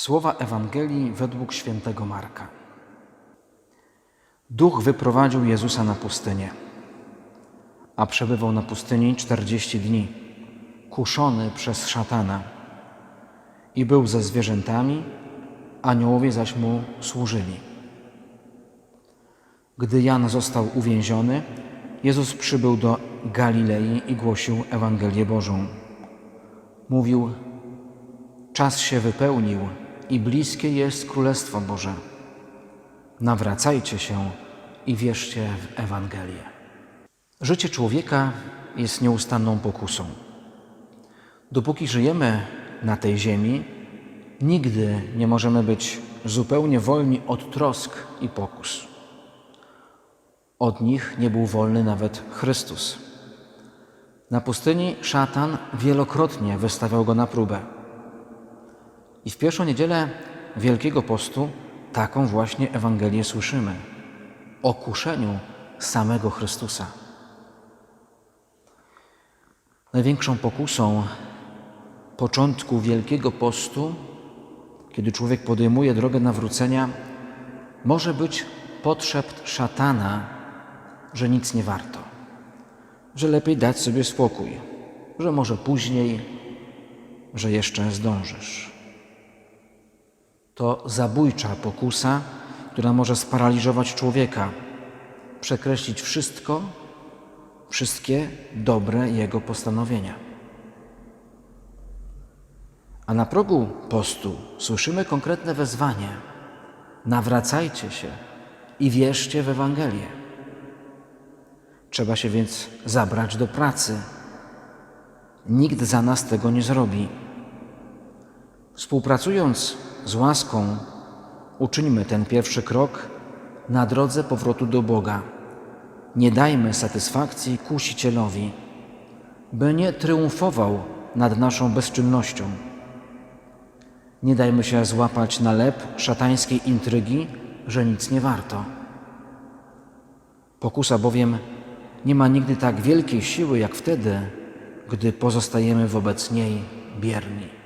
Słowa Ewangelii według świętego Marka. Duch wyprowadził Jezusa na pustynię, a przebywał na pustyni czterdzieści dni, kuszony przez szatana. I był ze zwierzętami, aniołowie zaś mu służyli. Gdy Jan został uwięziony, Jezus przybył do Galilei i głosił Ewangelię Bożą. Mówił: Czas się wypełnił i bliskie jest Królestwo Boże. Nawracajcie się i wierzcie w Ewangelię. Życie człowieka jest nieustanną pokusą. Dopóki żyjemy na tej ziemi, nigdy nie możemy być zupełnie wolni od trosk i pokus. Od nich nie był wolny nawet Chrystus. Na pustyni szatan wielokrotnie wystawiał go na próbę. I w pierwszą niedzielę Wielkiego Postu taką właśnie Ewangelię słyszymy o kuszeniu samego Chrystusa. Największą pokusą początku Wielkiego Postu, kiedy człowiek podejmuje drogę nawrócenia, może być potrzebt szatana, że nic nie warto, że lepiej dać sobie spokój, że może później, że jeszcze zdążysz. To zabójcza pokusa, która może sparaliżować człowieka, przekreślić wszystko, wszystkie dobre jego postanowienia. A na progu postu słyszymy konkretne wezwanie: nawracajcie się i wierzcie w Ewangelię. Trzeba się więc zabrać do pracy. Nikt za nas tego nie zrobi. Współpracując z łaską, uczyńmy ten pierwszy krok na drodze powrotu do Boga. Nie dajmy satysfakcji kusicielowi, by nie triumfował nad naszą bezczynnością. Nie dajmy się złapać na lep szatańskiej intrygi, że nic nie warto. Pokusa bowiem nie ma nigdy tak wielkiej siły jak wtedy, gdy pozostajemy wobec niej bierni.